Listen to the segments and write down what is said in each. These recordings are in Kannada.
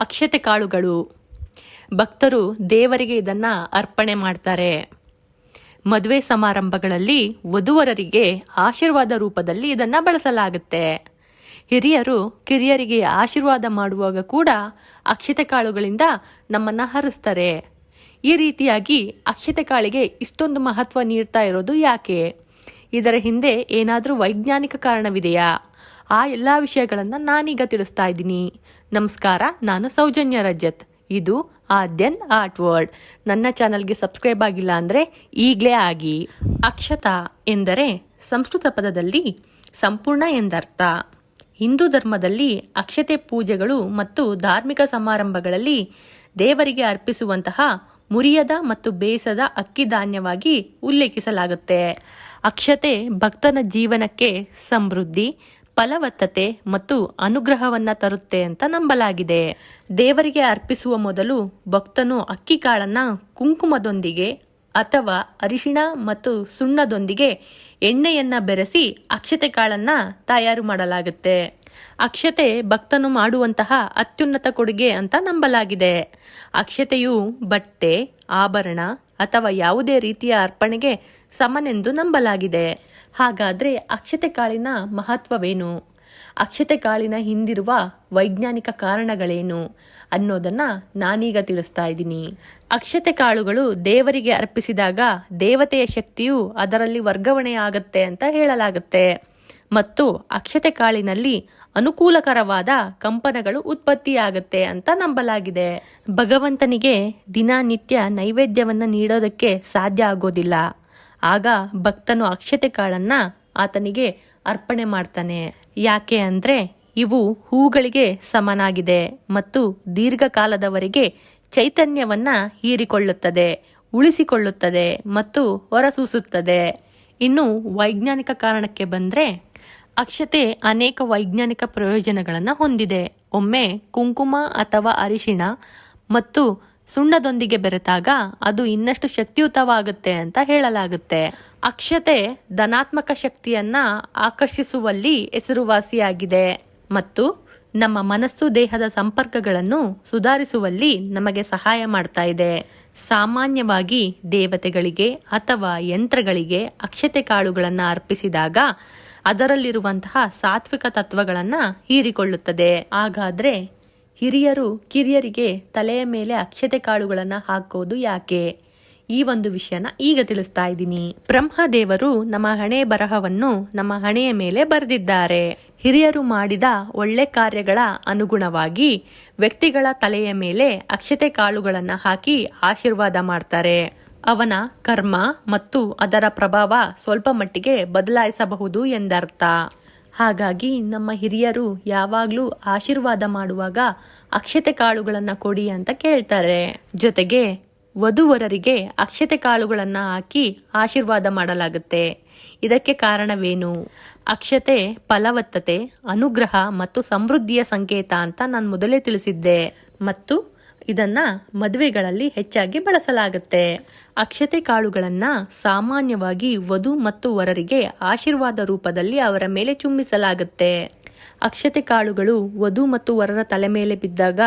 ಅಕ್ಷತೆ ಕಾಳುಗಳು. ಭಕ್ತರು ದೇವರಿಗೆ ಇದನ್ನ ಅರ್ಪಣೆ ಮಾಡ್ತಾರೆ. ಮದುವೆ ಸಮಾರಂಭಗಳಲ್ಲಿ ವಧುವರರಿಗೆ ಆಶೀರ್ವಾದ ರೂಪದಲ್ಲಿ ಇದನ್ನ ಬಳಸಲಾಗುತ್ತೆ. ಹಿರಿಯರು ಕಿರಿಯರಿಗೆ ಆಶೀರ್ವಾದ ಮಾಡುವಾಗ ಕೂಡ ಅಕ್ಷತೆ ಕಾಳುಗಳಿಂದ ನಮ್ಮನ್ನ ಹರಿಸ್ತಾರೆ. ಈ ರೀತಿಯಾಗಿ ಅಕ್ಷತೆ ಕಾಳಿಗೆ ಇಷ್ಟೊಂದು ಮಹತ್ವ ನೀಡ್ತಾ ಇರೋದು ಯಾಕೆ? ಇದರ ಹಿಂದೆ ಏನಾದರೂ ವೈಜ್ಞಾನಿಕ ಕಾರಣವಿದೆಯಾ? ಆ ಎಲ್ಲ ವಿಷಯಗಳನ್ನು ನಾನೀಗ ತಿಳಿಸ್ತಾ ಇದ್ದೀನಿ. ನಮಸ್ಕಾರ, ನಾನು ಸೌಜನ್ಯ ರಜತ್. ಇದು ಆದ್ಯನ್ ಆರ್ಟ್ ವರ್ಡ್ ನನ್ನ ಚಾನಲ್ಗೆ ಸಬ್ಸ್ಕ್ರೈಬ್ ಆಗಿಲ್ಲ ಅಂದರೆ ಈಗಲೇ ಆಗಿ. ಅಕ್ಷತ ಎಂದರೆ ಸಂಸ್ಕೃತ ಪದದಲ್ಲಿ ಸಂಪೂರ್ಣ ಎಂದರ್ಥ. ಹಿಂದೂ ಧರ್ಮದಲ್ಲಿ ಅಕ್ಷತೆ ಪೂಜೆಗಳು ಮತ್ತು ಧಾರ್ಮಿಕ ಸಮಾರಂಭಗಳಲ್ಲಿ ದೇವರಿಗೆ ಅರ್ಪಿಸುವಂತಹ ಮುರಿಯದ ಮತ್ತು ಬೇಯಿಸದ ಅಕ್ಕಿ ಧಾನ್ಯವಾಗಿ ಉಲ್ಲೇಖಿಸಲಾಗುತ್ತೆ. ಅಕ್ಷತೆ ಭಕ್ತನ ಜೀವನಕ್ಕೆ ಸಮೃದ್ಧಿ ಫಲವತ್ತತೆ ಮತ್ತು ಅನುಗ್ರಹವನ್ನ ತರುತ್ತೆ ಅಂತ ನಂಬಲಾಗಿದೆ. ದೇವರಿಗೆ ಅರ್ಪಿಸುವ ಮೊದಲು ಭಕ್ತನು ಅಕ್ಕಿ ಕಾಳನ್ನ ಕುಂಕುಮದೊಂದಿಗೆ ಅಥವಾ ಅರಿಶಿಣ ಮತ್ತು ಸುಣ್ಣದೊಂದಿಗೆ ಎಣ್ಣೆಯನ್ನ ಬೆರೆಸಿ ಅಕ್ಷತೆ ಕಾಳನ್ನ ತಯಾರು ಮಾಡಲಾಗುತ್ತೆ. ಅಕ್ಷತೆ ಭಕ್ತನು ಮಾಡುವಂತಹ ಅತ್ಯುನ್ನತ ಕೊಡುಗೆ ಅಂತ ನಂಬಲಾಗಿದೆ. ಅಕ್ಷತೆಯು ಬಟ್ಟೆ, ಆಭರಣ ಅಥವಾ ಯಾವುದೇ ರೀತಿಯ ಅರ್ಪಣೆಗೆ ಸಮನೆಂದು ನಂಬಲಾಗಿದೆ. ಹಾಗಾದರೆ ಅಕ್ಷತೆ ಕಾಳಿನ ಮಹತ್ವವೇನು? ಅಕ್ಷತೆ ಕಾಳಿನ ಹಿಂದಿರುವ ವೈಜ್ಞಾನಿಕ ಕಾರಣಗಳೇನು ಅನ್ನೋದನ್ನು ನಾನೀಗ ತಿಳಿಸ್ತಾ ಇದ್ದೀನಿ. ಅಕ್ಷತೆ ಕಾಳುಗಳು ದೇವರಿಗೆ ಅರ್ಪಿಸಿದಾಗ ದೇವತೆಯ ಶಕ್ತಿಯು ಅದರಲ್ಲಿ ವರ್ಗಾವಣೆಯಾಗತ್ತೆ ಅಂತ ಹೇಳಲಾಗುತ್ತೆ. ಮತ್ತು ಅಕ್ಷತೆ ಕಾಳಿನಲ್ಲಿ ಅನುಕೂಲಕರವಾದ ಕಂಪನಗಳು ಉತ್ಪತ್ತಿಯಾಗುತ್ತೆ ಅಂತ ನಂಬಲಾಗಿದೆ. ಭಗವಂತನಿಗೆ ದಿನನಿತ್ಯ ನೈವೇದ್ಯವನ್ನು ನೀಡೋದಕ್ಕೆ ಸಾಧ್ಯ ಆಗೋದಿಲ್ಲ. ಆಗ ಭಕ್ತನು ಅಕ್ಷತೆ ಕಾಳನ್ನು ಆತನಿಗೆ ಅರ್ಪಣೆ ಮಾಡ್ತಾನೆ. ಯಾಕೆ ಅಂದರೆ ಇವು ಹೂಗಳಿಗೆ ಸಮನಾಗಿದೆ ಮತ್ತು ದೀರ್ಘಕಾಲದವರೆಗೆ ಚೈತನ್ಯವನ್ನು ಹೀರಿಕೊಳ್ಳುತ್ತದೆ, ಉಳಿಸಿಕೊಳ್ಳುತ್ತದೆ ಮತ್ತು ಹೊರಸೂಸುತ್ತದೆ. ಇನ್ನು ವೈಜ್ಞಾನಿಕ ಕಾರಣಕ್ಕೆ ಬಂದ್ರೆ ಅಕ್ಷತೆ ಅನೇಕ ವೈಜ್ಞಾನಿಕ ಪ್ರಯೋಜನಗಳನ್ನು ಹೊಂದಿದೆ. ಒಮ್ಮೆ ಕುಂಕುಮ ಅಥವಾ ಅರಿಶಿಣ ಮತ್ತು ಸುಣ್ಣದೊಂದಿಗೆ ಬೆರೆತಾಗ ಅದು ಇನ್ನಷ್ಟು ಶಕ್ತಿಯುತವಾಗುತ್ತೆ ಅಂತ ಹೇಳಲಾಗುತ್ತೆ. ಅಕ್ಷತೆ ಧನಾತ್ಮಕ ಶಕ್ತಿಯನ್ನ ಆಕರ್ಷಿಸುವಲ್ಲಿ ಹೆಸರುವಾಸಿಯಾಗಿದೆ ಮತ್ತು ನಮ್ಮ ಮನಸ್ಸು ದೇಹದ ಸಂಪರ್ಕಗಳನ್ನು ಸುಧಾರಿಸುವಲ್ಲಿ ನಮಗೆ ಸಹಾಯ ಮಾಡ್ತಾ ಇದೆ. ಸಾಮಾನ್ಯವಾಗಿ ದೇವತೆಗಳಿಗೆ ಅಥವಾ ಯಂತ್ರಗಳಿಗೆ ಅಕ್ಷತೆ ಕಾಳುಗಳನ್ನು ಅರ್ಪಿಸಿದಾಗ ಅದರಲ್ಲಿರುವಂತಹ ಸಾತ್ವಿಕ ತತ್ವಗಳನ್ನು ಹೀರಿಕೊಳ್ಳುತ್ತದೆ. ಹಾಗಾದರೆ ಹಿರಿಯರು ಕಿರಿಯರಿಗೆ ತಲೆಯ ಮೇಲೆ ಅಕ್ಷತೆ ಕಾಳುಗಳನ್ನು ಹಾಕೋದು ಯಾಕೆ? ಈ ಒಂದು ವಿಷಯನ ಈಗ ತಿಳಿಸ್ತಾ ಇದ್ದೀನಿ. ಬ್ರಹ್ಮದೇವರು ನಮ್ಮ ಹಣೆ ಬರಹವನ್ನು ನಮ್ಮ ಹಣೆಯ ಮೇಲೆ ಬರೆದಿದ್ದಾರೆ. ಹಿರಿಯರು ಮಾಡಿದ ಒಳ್ಳೆ ಕಾರ್ಯಗಳ ಅನುಗುಣವಾಗಿ ವ್ಯಕ್ತಿಗಳ ತಲೆಯ ಮೇಲೆ ಅಕ್ಷತೆ ಕಾಳುಗಳನ್ನು ಹಾಕಿ ಆಶೀರ್ವಾದ ಮಾಡ್ತಾರೆ. ಅವನ ಕರ್ಮ ಮತ್ತು ಅದರ ಪ್ರಭಾವ ಸ್ವಲ್ಪ ಮಟ್ಟಿಗೆ ಬದಲಾಯಿಸಬಹುದು ಎಂದರ್ಥ. ಹಾಗಾಗಿ ನಮ್ಮ ಹಿರಿಯರು ಯಾವಾಗಲೂ ಆಶೀರ್ವಾದ ಮಾಡುವಾಗ ಅಕ್ಷತೆ ಕಾಳುಗಳನ್ನು ಕೊಡಿ ಅಂತ ಕೇಳ್ತಾರೆ. ಜೊತೆಗೆ ವಧುವರರಿಗೆ ಅಕ್ಷತೆ ಕಾಳುಗಳನ್ನು ಹಾಕಿ ಆಶೀರ್ವಾದ ಮಾಡಲಾಗುತ್ತೆ. ಇದಕ್ಕೆ ಕಾರಣವೇನು? ಅಕ್ಷತೆ, ಫಲವತ್ತತೆ, ಅನುಗ್ರಹ ಮತ್ತು ಸಮೃದ್ಧಿಯ ಸಂಕೇತ ಅಂತ ನಾನು ಮೊದಲೇ ತಿಳಿಸಿದ್ದೆ. ಮತ್ತು ಇದನ್ನ ಮದುವೆಗಳಲ್ಲಿ ಹೆಚ್ಚಾಗಿ ಬಳಸಲಾಗುತ್ತೆ. ಅಕ್ಷತೆ ಕಾಳುಗಳನ್ನ ಸಾಮಾನ್ಯವಾಗಿ ವಧು ಮತ್ತು ವರರಿಗೆ ಆಶೀರ್ವಾದ ರೂಪದಲ್ಲಿ ಅವರ ಮೇಲೆ ಚುಮ್ಮಿಸಲಾಗುತ್ತೆ ಅಕ್ಷತೆ ಕಾಳುಗಳು ವಧು ಮತ್ತು ವರರ ತಲೆ ಮೇಲೆ ಬಿದ್ದಾಗ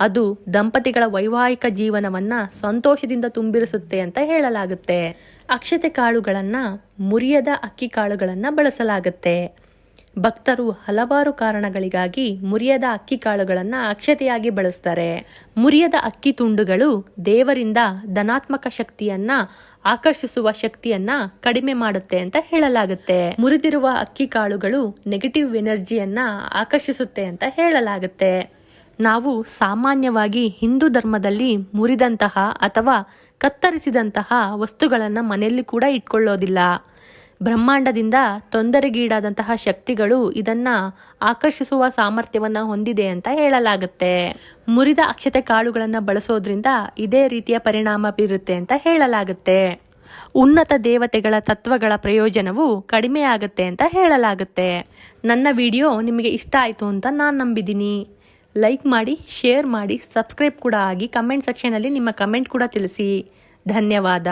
ಅದು ದಂಪತಿಗಳ ವೈವಾಹಿಕ ಜೀವನವನ್ನ ಸಂತೋಷದಿಂದ ತುಂಬಿರಿಸುತ್ತೆ ಅಂತ ಹೇಳಲಾಗುತ್ತೆ. ಅಕ್ಷತೆ ಕಾಳುಗಳನ್ನ ಮುರಿಯದ ಅಕ್ಕಿ ಕಾಳುಗಳನ್ನ ಬಳಸಲಾಗುತ್ತೆ. ಭಕ್ತರು ಹಲವಾರು ಕಾರಣಗಳಿಗಾಗಿ ಮುರಿಯದ ಅಕ್ಕಿ ಕಾಳುಗಳನ್ನು ಅಕ್ಷತೆಯಾಗಿ ಬಳಸ್ತಾರೆ. ಮುರಿಯದ ಅಕ್ಕಿ ತುಂಡುಗಳು ದೇವರಿಂದ ಧನಾತ್ಮಕ ಶಕ್ತಿಯನ್ನ ಆಕರ್ಷಿಸುವ ಶಕ್ತಿಯನ್ನ ಕಡಿಮೆ ಮಾಡುತ್ತೆ ಅಂತ ಹೇಳಲಾಗುತ್ತೆ. ಮುರಿದಿರುವ ಅಕ್ಕಿ ಕಾಳುಗಳು ನೆಗೆಟಿವ್ ಎನರ್ಜಿಯನ್ನ ಆಕರ್ಷಿಸುತ್ತೆ ಅಂತ ಹೇಳಲಾಗುತ್ತೆ. ನಾವು ಸಾಮಾನ್ಯವಾಗಿ ಹಿಂದೂ ಧರ್ಮದಲ್ಲಿ ಮುರಿದಂತಹ ಅಥವಾ ಕತ್ತರಿಸಿದಂತಹ ವಸ್ತುಗಳನ್ನು ಮನೆಯಲ್ಲಿ ಕೂಡ ಇಟ್ಕೊಳ್ಳೋದಿಲ್ಲ. ಬ್ರಹ್ಮಾಂಡದಿಂದ ತೊಂದರೆಗೀಡಾದಂತಹ ಶಕ್ತಿಗಳು ಇದನ್ನ ಆಕರ್ಷಿಸುವ ಸಾಮರ್ಥ್ಯವನ್ನ ಹೊಂದಿದೆ ಅಂತ ಹೇಳಲಾಗುತ್ತೆ. ಮುರಿದ ಅಕ್ಷತೆ ಕಾಳುಗಳನ್ನು ಬಳಸೋದ್ರಿಂದ ಇದೇ ರೀತಿಯ ಪರಿಣಾಮ ಬೀರುತ್ತೆ ಅಂತ ಹೇಳಲಾಗುತ್ತೆ. ಉನ್ನತ ದೇವತೆಗಳ ತತ್ವಗಳ ಪ್ರಯೋಜನವು ಕಡಿಮೆ ಆಗುತ್ತೆ ಅಂತ ಹೇಳಲಾಗುತ್ತೆ. ನನ್ನ ವಿಡಿಯೋ ನಿಮಗೆ ಇಷ್ಟ ಆಯಿತು ಅಂತ ನಾನು ನಂಬಿದ್ದೀನಿ. ಲೈಕ್ ಮಾಡಿ, ಶೇರ್ ಮಾಡಿ, ಸಬ್ಸ್ಕ್ರೈಬ್ ಕೂಡ ಆಗಿ ಕಮೆಂಟ್ ಸೆಕ್ಷನಲ್ಲಿ ನಿಮ್ಮ ಕಮೆಂಟ್ ಕೂಡ ತಿಳಿಸಿ. ಧನ್ಯವಾದ.